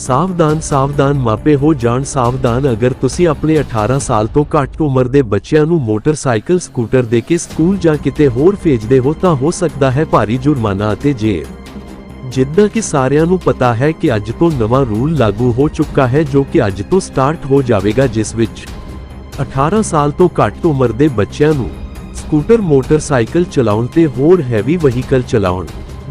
ਸਾਵਧਾਨ ਸਾਵਧਾਨ ਮਾਪੇ ਹੋ ਜਾਣ। ਸਾਵਧਾਨ ਅਗਰ ਤੁਸੀਂ ਆਪਣੇ 18 ਸਾਲ ਤੋਂ ਘੱਟ ਉਮਰ ਦੇ ਬੱਚਿਆਂ ਨੂੰ ਮੋਟਰਸਾਈਕਲ, ਸਕੂਟਰ ਦੇ ਕੇ ਸਕੂਲ ਜਾਂ ਕਿਤੇ ਹੋਰ ਭੇਜਦੇ ਹੋ ਤਾਂ ਹੋ ਸਕਦਾ ਹੈ ਭਾਰੀ ਜੁਰਮਾਨਾ ਅਤੇ ਜੇਲ੍ਹ ਜਿੱਦਾਂ ਕਿ ਸਾਰਿਆਂ ਨੂੰ ਪਤਾ ਹੈ ਕਿ ਅੱਜ ਤੋਂ ਨਵਾਂ ਰੂਲ ਲਾਗੂ ਹੋ ਚੁੱਕਾ ਹੈ ਜੋ ਕਿ ਅੱਜ ਤੋਂ ਸਟਾਰਟ ਹੋ ਜਾਵੇਗਾ, ਜਿਸ ਵਿੱਚ 18 ਸਾਲ ਤੋਂ ਘੱਟ ਉਮਰ ਦੇ ਬੱਚਿਆਂ ਨੂੰ ਸਕੂਟਰ, ਮੋਟਰਸਾਈਕਲ ਚਲਾਉਣ ਤੇ ਹੋਰ ਹੈਵੀ ਵਹੀਕਲ ਚਲਾਉਣ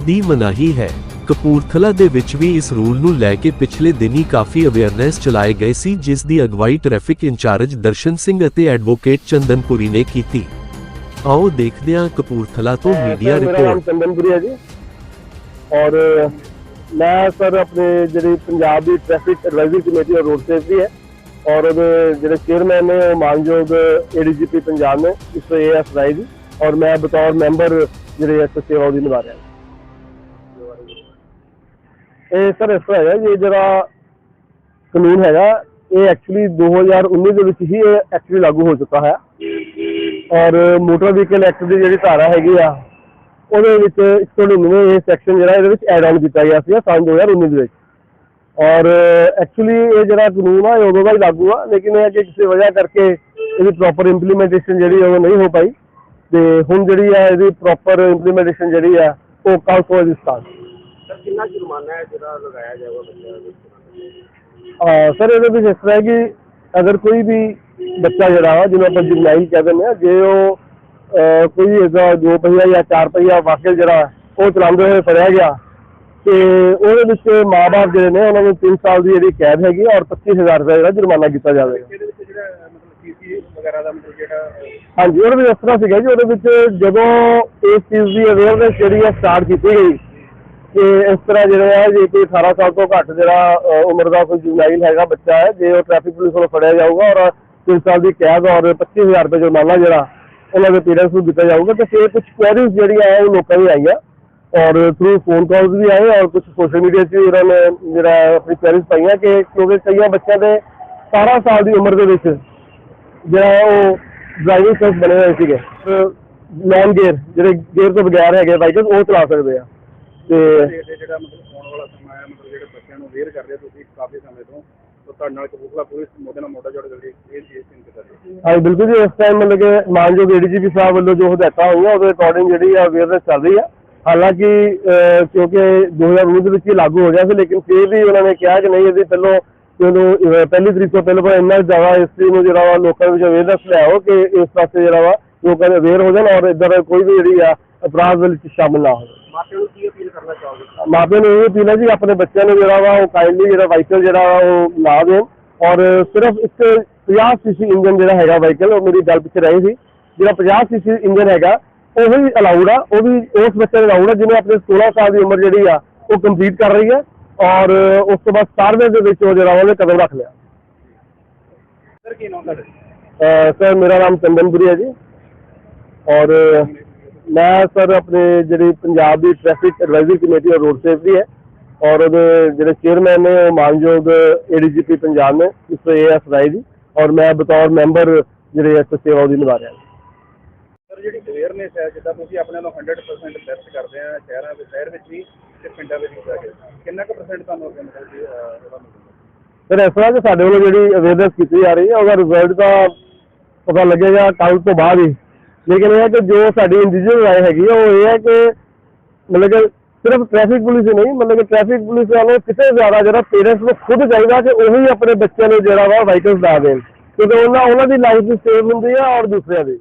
ਦੀ ਮਨਾਹੀ ਹੈ। ਕਪੂਰਥਲਾ ਦੇ ਵਿੱਚ ਵੀ ਇਸ ਰੂਲ ਨੂੰ ਲੈ ਕੇ ਪਿਛਲੇ ਦਿਨੀ ਕਾਫੀ ਅਵੇਅਰਨੈਸ ਚਲਾਏ ਗਏ ਸੀ ਜਿਸ ਦੀ ਅਗਵਾਈ ਟ੍ਰੈਫਿਕ ਇੰਚਾਰਜ ਦਰਸ਼ਨ ਸਿੰਘ ਅਤੇ ਐਡਵੋਕੇਟ ਚੰਦਨਪੁਰੀ ਨੇ ਕੀਤੀ। ਆਓ ਦੇਖਦੇ ਹਾਂ ਕਪੂਰਥਲਾ ਤੋਂ ਮੀਡੀਆ ਰਿਪੋਰਟ ਚੰਦਨਪੁਰੀ ਹੈ ਜੀ। ਔਰ ਮੈਂ ਸਰ ਆਪਣੇ ਜਿਹੜੀ ਪੰਜਾਬ ਦੀ ਟ੍ਰੈਫਿਕ ਐਡਵਾਈਜ਼ਰੀ ਕਮੇਟੀ ਔਰ ਰੋਡ ਸੇਫਟੀ ਹੈ। ਔਰ ਉਹਦੇ ਜਿਹੜੇ ਚੇਅਰਮੈਨ ਨੇ ਉਹ ਮਾਨਯੋਗ ਏਡੀਜੀਪੀ ਪੰਜਾਬ ਨੇ ਇਸ ਏਐਸ ਰਾਏ ਜੀ ਔਰ ਮੈਂ ਬਤੌਰ ਮੈਂਬਰ ਜਿਹੜੇ ਇਸ ਸੇਵਾ ਨਿਭਾ ਰਿਹਾ। ਇਹ ਸਰ ਇਸ ਤਰ੍ਹਾਂ ਹੈਗਾ ਜੀ, ਇਹ ਜਿਹੜਾ ਕਾਨੂੰਨ ਹੈਗਾ, ਇਹ ਐਕਚੁਅਲੀ 2019 ਦੇ ਵਿੱਚ ਹੀ ਇਹ ਐਕਚੁਅਲੀ ਲਾਗੂ ਹੋ ਚੁੱਕਾ ਹੈ। ਔਰ ਮੋਟਰ ਵਹੀਕਲ ਐਕਟ ਦੀ ਜਿਹੜੀ ਧਾਰਾ ਹੈਗੀ ਆ, ਉਹਦੇ ਵਿੱਚ 199 ਇਹ ਸੈਕਸ਼ਨ ਜਿਹੜਾ ਇਹਦੇ ਵਿੱਚ ਐਡ ਆਨ ਕੀਤਾ ਗਿਆ ਸੀ ਸਾਲ 2019 ਦੇ ਵਿੱਚ। ਔਰ ਐਕਚੁਅਲੀ ਇਹ ਜਿਹੜਾ ਕਾਨੂੰਨ ਆ, ਇਹ ਉਦੋਂ ਦਾ ਹੀ ਲਾਗੂ ਆ, ਲੇਕਿਨ ਇਹ ਹੈ ਕਿ ਕਿਸੇ ਵਜ੍ਹਾ ਕਰਕੇ ਇਹਦੀ ਪ੍ਰੋਪਰ ਇੰਪਲੀਮੈਂਟੇਸ਼ਨ ਜਿਹੜੀ ਉਹ ਨਹੀਂ ਹੋ ਪਾਈ। ਤੇ ਹੁਣ ਜਿਹੜੀ ਆ, ਇਹਦੀ ਪ੍ਰੋਪਰ ਇੰਪਲੀਮੈਂਟੇਸ਼ਨ ਜਿਹੜੀ ਆ, ਉਹ ਕੱਲ ਤੋਂ ਜੀ ਸਟਾਰਟ ਕਿੰਨਾ ਜੁਰਮਾਨਾ ਹੈ ਜਿਹੜਾ ਲਗਾਇਆ ਜਾਏਗਾ ਬੱਚਿਆਂ ਦੇ ਹਾਂ ਸਰ ਇਹਦੇ ਵਿੱਚ ਇਸ ਤਰ੍ਹਾਂ ਹੈ ਕਿ ਅਗਰ ਕੋਈ ਵੀ ਬੱਚਾ ਜਿਹੜਾ ਵਾ ਜਿਹਨੂੰ ਆਪਾਂ ਜੁਨਾਈਲ ਕਹਿ ਦਿੰਦੇ ਆ ਜੇ ਉਹ ਕੋਈ ਇਹਦਾ ਦੋ ਪਹੀਆ ਜਾਂ ਚਾਰ ਪਹੀਆ ਵਾਹਨ ਜਿਹੜਾ ਉਹ ਚਲਾਉਂਦੇ ਹੋਏ ਫੜਿਆ ਗਿਆ ਤੇ ਉਹਦੇ ਵਿੱਚ ਮਾਪੇ ਜਿਹੜੇ ਨੇ ਉਹਨਾਂ ਨੂੰ 3 ਸਾਲ ਦੀ ਜਿਹੜੀ ਕੈਦ ਹੈਗੀ ਆ ਔਰ 25000 ਰੁਪਏ ਜਿਹੜਾ ਜੁਰਮਾਨਾ ਕੀਤਾ ਜਾਵੇਗਾ। ਹਾਂਜੀ ਉਹਦੇ ਵਿੱਚ ਇਸ ਤਰ੍ਹਾਂ ਸੀਗਾ ਜੀ ਉਹਦੇ ਵਿੱਚ ਜਦੋਂ ਇਸ ਚੀਜ਼ ਦੀ ਅਵੇਅਰਨੈਸ ਜਿਹੜੀ ਹੈ ਸਟਾਰਟ ਕੀਤੀ ਗਈ ਕਿ ਇਸ ਤਰ੍ਹਾਂ ਜਿਹੜਾ ਹੈ, ਜੇ ਕੋਈ 18 ਸਾਲ ਤੋਂ ਘੱਟ ਜਿਹੜਾ ਉਮਰ ਦਾ ਕੋਈ ਜੁਨਾਈਲ ਹੈਗਾ ਬੱਚਾ ਹੈ, ਜੇ ਉਹ ਟ੍ਰੈਫਿਕ ਪੁਲਿਸ ਵੱਲੋਂ ਫੜਿਆ ਜਾਊਗਾ ਔਰ 3 ਸਾਲ ਦੀ ਕੈਦ ਔਰ 25000 ਰੁਪਏ ਜੁਰਮਾਨਾ ਜਿਹੜਾ, ਉਹਨਾਂ ਦੇ ਪੇਰੈਂਟਸ ਨੂੰ ਦਿੱਤਾ ਜਾਊਗਾ, ਤੇ ਫਿਰ ਕੁਝ ਕੁਐਰੀਜ਼ ਜਿਹੜੀਆਂ ਹੈ, ਉਹ ਲੋਕਾਂ ਦੀ ਆਈਆਂ। ਔਰ ਥਰੂ ਫੋਨ ਕਾਲਸ ਵੀ ਆਏ ਔਰ ਕੁਝ ਸੋਸ਼ਲ ਮੀਡੀਆ 'ਚ ਵੀ ਉਹਨਾਂ ਨੇ ਜਿਹੜਾ ਆਪਣੀ ਕੁਐਰੀਜ਼ ਪਾਈਆਂ ਕਿ ਕਿਉਂਕਿ ਕਈਆਂ ਬੱਚਿਆਂ ਦੇ 17 ਸਾਲ ਦੀ ਉਮਰ ਦੇ ਵਿੱਚ ਜਿਹੜਾ ਉਹ ਡਰਾਈਵਿੰਗ ਸੈਂਸ ਬਣੇ ਹੋਏ ਸੀਗੇ। ਨਾਨ ਗੇਅਰ ਜਿਹੜੇ ਗੇਅਰ ਤੋਂ ਬਗੈਰ ਹੈਗੇ ਵਾਹੀਕਲ ਉਹ ਚਲਾ ਸਕਦੇ ਆ। ਤੇ ਇਹ ਜਿਹੜਾ ਮਤਲਬ ਆਉਣ ਵਾਲਾ ਸਮਾਂ ਹੈ ਮਤਲਬ ਜਿਹੜੇ ਬੱਚਿਆਂ ਨੂੰ ਅਵੇਅਰ ਕਰ ਰਹੇ ਹੋ ਤੁਸੀਂ ਕਾਫੀ ਸਮੇਂ ਤੋਂ ਤਾਂ ਤੁਹਾਡੇ ਨਾਲ ਕਪੂਰਥਲਾ ਪੁਲਿਸ ਮੋਢੇ ਨਾਲ ਮੋਢਾ ਜੋੜ ਕੇ ਇਹ ਚੀਜ਼ ਚਿੰਤ ਕਰ ਰਹੀ ਹੈ। ਹਾਂ ਬਿਲਕੁਲ ਜੀ ਇਸ ਟਾਈਮ ਮਤਲਬ ਕਿ ਮਾਨਯੋਗ ਏਡੀਜੀਪੀ ਸਾਹਿਬ ਵੱਲੋਂ ਜੋ ਹਦਾਇਤਾਂ ਹੋਈਆਂ ਉਹਦੇ ਅਕੋਰਡਿੰਗ ਜਿਹੜੀ ਆ ਅਵੇਅਰਨੈਸ ਚੱਲ ਰਹੀ ਆ। ਹਾਲਾਂਕਿ ਕਿਉਂਕਿ 2019 ਦੇ ਵਿੱਚ ਹੀ ਲਾਗੂ ਹੋ ਗਿਆ ਸੀ ਲੇਕਿਨ ਫਿਰ ਵੀ ਉਹਨਾਂ ਨੇ ਕਿਹਾ ਕਿ ਨਹੀਂ ਇਹਦੀ ਪਹਿਲੋਂ ਜਦੋਂ ਪਹਿਲੀ ਤਰੀਕ ਤੋਂ ਪਹਿਲਾਂ ਇੰਨਾ ਜ਼ਿਆਦਾ ਇਸ ਚੀਜ਼ ਨੂੰ ਜਿਹੜਾ ਵਾ ਲੋਕਾਂ ਵਿੱਚ ਅਵੇਅਰਨੈਸ ਲਿਆਓ ਕਿ ਇਸ ਪਾਸੇ ਜਿਹੜਾ ਵਾ ਲੋਕਾਂ ਦੇ ਅਵੇਅਰ ਹੋ ਜਾਣ ਔਰ ਇਦਾਂ ਕੋਈ ਵੀ ਜਿਹੜੀ ਆ ਅਪਰਾਧ ਦੇ ਵਿੱਚ ਸ਼ਾਮਲ ਨਾ ਹੋਵੇ ਮਾਪਿਆਂ ਨੂੰ ਕੀ ਅਪੀਲ ਕਰਨਾ ਚਾਹੋਗੇ? ਮਾਪਿਆਂ ਨੂੰ ਇਹ ਅਪੀਲ ਹੈ ਜੀ ਆਪਣੇ ਬੱਚਿਆਂ ਨੂੰ ਜਿਹੜਾ ਵਾ ਉਹ ਕਾਈਂਡਲੀ ਜਿਹੜਾ ਵਾਹੀਕਲ ਜਿਹੜਾ ਵਾ ਉਹ ਲਾ ਦੇਣ ਔਰ ਸਿਰਫ ਇੱਕ 50 ਸੀਸੀ ਇੰਜਨ ਜਿਹੜਾ ਹੈਗਾ ਵਾਹੀਕਲ ਉਹ ਮੇਰੀ ਗੱਲ ਪਿੱਛੇ ਰਹੀ ਸੀ। ਜਿਹੜਾ 50 ਸੀਸੀ ਇੰਜਨ ਹੈਗਾ ਉਹ ਵੀ ਅਲਾਉਡ ਆ ਉਹ ਵੀ ਉਸ ਬੱਚੇ ਨੂੰ ਅਲਾਉਡ ਆ ਜਿਹਨੇ ਆਪਣੇ 16 ਸਾਲ ਦੀ ਉਮਰ ਜਿਹੜੀ ਆ ਉਹ ਕੰਪਲੀਟ ਕਰ ਰਹੀ ਹੈ। ਔਰ ਉਸ ਤੋਂ ਬਾਅਦ 17ਵੇਂ ਦੇ ਵਿੱਚ ਉਹ ਜਿਹੜਾ ਉਹਨੇ ਕਦਮ ਰੱਖ ਲਿਆ। ਸਰ ਕੀ ਨਾਮ ਤੁਹਾਡਾ? ਸਰ ਮੇਰਾ ਨਾਮ ਚੰਦਨਪੁਰੀ ਹੈ ਜੀ। ਔਰ ਮੈਂ ਸਰ ਆਪਣੇ ਜਿਹੜੀ ਪੰਜਾਬ ਦੀ ਟ੍ਰੈਫਿਕ ਐਡਵਾਈਜ਼ਰੀ ਕਮੇਟੀ ਔਰ ਰੋਡ ਸੇਫਟੀ ਹੈ ਔਰ ਉਹਦੇ ਜਿਹੜੇ ਚੇਅਰਮੈਨ ਨੇ ਉਹ ਮਾਨਯੋਗ ਏਡੀਜੀਪੀ ਪੰਜਾਬ ਨੇ ਇਸ ਏਐਸ ਰਾਏ ਜੀ ਔਰ ਮੈਂ ਬਤੌਰ ਮੈਂਬਰ ਜਿਹੜੇ ਇਸ ਸੇਵਾ ਉਹਦੀ ਨਿਭਾ ਰਿਹਾ। ਸਰ ਜਿਹੜੀ ਅਵੇਅਰਨੈਸ ਹੈ ਜਿੱਦਾਂ ਤੁਸੀਂ ਆਪਣੇ ਨੂੰ 100% ਬੈਸਟ ਕਰਦੇ ਆ ਸ਼ਹਿਰਾਂ ਵਿੱਚ ਸ਼ਹਿਰ ਵਿੱਚ ਵੀ ਤੇ ਪਿੰਡਾਂ ਵਿੱਚ ਵੀ ਜਾ ਕੇ ਕਿੰਨਾ ਕੁ ਪਰਸੈਂਟ ਤੁਹਾਨੂੰ ਅੱਗੇ ਫਿਰ ਇਸ ਤਰ੍ਹਾਂ ਕਿ ਸਾਡੇ ਵੱਲੋਂ ਜਿਹੜੀ ਅਵੇਅਰਨੈਸ ਕੀਤੀ ਜਾ ਰਹੀ ਹੈ ਉਹਦਾ ਰਿਜ਼ਲਟ ਤਾਂ ਪਤਾ ਲੱਗੇਗਾ ਕੱਲ ਤੋਂ ਬਾਅਦ ਹੀ। ਲੇਕਿਨ ਇਹ ਹੈ ਕਿ ਜੋ ਸਾਡੀ ਇੰਡੀਵਿਜੂਅਲ ਰਾਏ ਹੈਗੀ ਆ, ਉਹ ਇਹ ਹੈ ਕਿ ਮਤਲਬ ਕਿ ਸਿਰਫ ਟ੍ਰੈਫਿਕ ਪੁਲਿਸ ਹੀ ਨਹੀਂ, ਮਤਲਬ ਕਿ ਟ੍ਰੈਫਿਕ ਪੁਲਿਸ ਵਾਲੋਂ ਕਿਸੇ ਜ਼ਿਆਦਾ ਜਿਹੜਾ ਪੇਰੈਂਟਸ ਨੂੰ ਖੁਦ ਚਾਹੀਦਾ ਕਿ ਉਹੀ ਆਪਣੇ ਬੱਚਿਆਂ ਨੂੰ ਜਿਹੜਾ ਵਾ ਵਾਹੀਕਲਸ ਦਾ ਦੇਣ। ਕਿਉਂਕਿ ਉਹਨਾਂ ਉਹਨਾਂ ਦੀ ਲਾਈਫ ਵੀ ਸੇਵ ਹੁੰਦੀ ਆ ਔਰ ਦੂਸਰਿਆਂ ਦੀ।